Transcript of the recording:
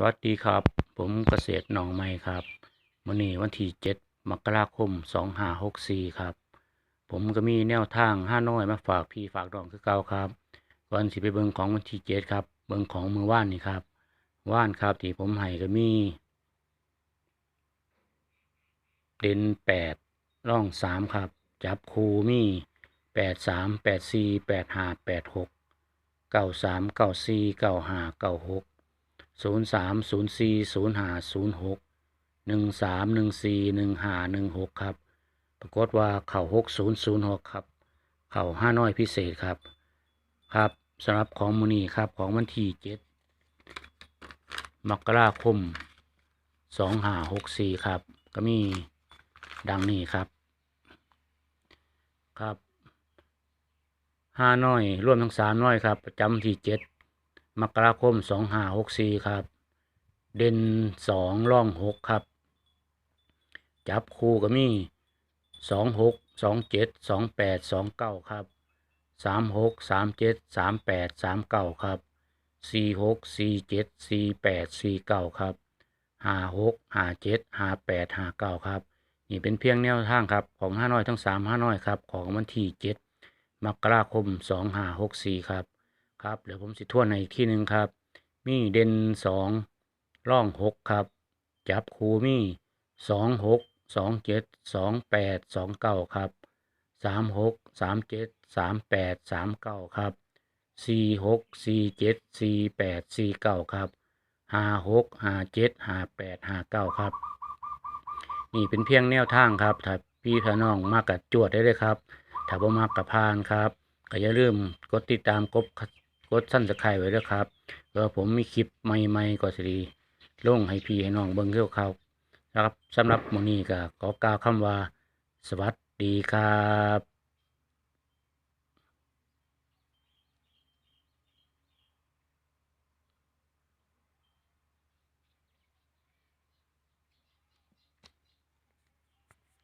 สวัสดีครับ ผมเกษตรหนองไม้ครับมื้อนี้วันที่7มกราคม2564ครับ ผมก็มีแนวทางห้าน้อยมาฝากพี่ฝากน้องคือเก่าครับก่อนสิไปเบิ่งของวันที่7ครับ เบิ่งของมือว่านนี่ครับ ว่านครับที่ผมให้ก็มีเด่น8ร่อง3ครับ จับคูมี83 84 85 86 93 94 95 96 ศูนย์สามศูนย์สี่ศูนย์ห้าศูนย์หกหนึ่งสามหนึ่งสี่หนึ่งห้าหนึ่งหกครับ ปรากฏว่าเข่าหกศูนย์ศูนย์หกครับ เข่าห้าน้อยพิเศษครับ ครับสำหรับของมูนีครับของวันที่เจ็ดมกราคมสองห้าหกสี่ครับ ก็มีดังนี้ครับ ครับห้าน้อยร่วมทั้งสามน้อยครับ ประจำที่เจ็ด มกราคมสองห้าหกสี่ครับ เด่นสองร่องหกครับ จับคู่ก็มีสองหกสองเจ็ดสองแปดสองเก้าครับสามหกสามเจ็ดสามแปดสามเก้าครับสี่หกสี่เจ็ดสี่แปดสี่เก้าครับห้าหกห้าเจ็ดห้าแปดห้าเก้าครับ นี่เป็นเพียงแนวทางครับของห้าน้อยทั้งสามห้าน้อยครับ ของวันที่เจ็ดมกราคมสองห้าหกสี่ครับ ครับเดี๋ยวผมสิทวนในอีกที่หนึ่งครับ มีเด่นสองร่องหกครับ จับคูมีสองหกสองเจ็ดสองแปดสองเก้าครับสามหกสามเจ็ดสามแปดสามเก้าครับสี่หกสี่เจ็ดสี่แปดสี่เก้าครับห้าหกห้าเจ็ดห้าแปดห้าเก้าครับ นี่เป็นเพียงแนวทางครับถ้าพี่พน้องมากกับจวดได้เลยครับถ้าบ่มากกับพานครับก็อย่าลืมกดติดตามกด กดสั้นสไครไว้ด้วยครับเพื่อผมมีคลิปใหม่ๆก็สิดีลงให้พี่ให้น้องเบิ่งเที่ยวเขานะครับสำหรับมื้อนี้ก็ขอกล่าวคำว่า สวัสดีครับ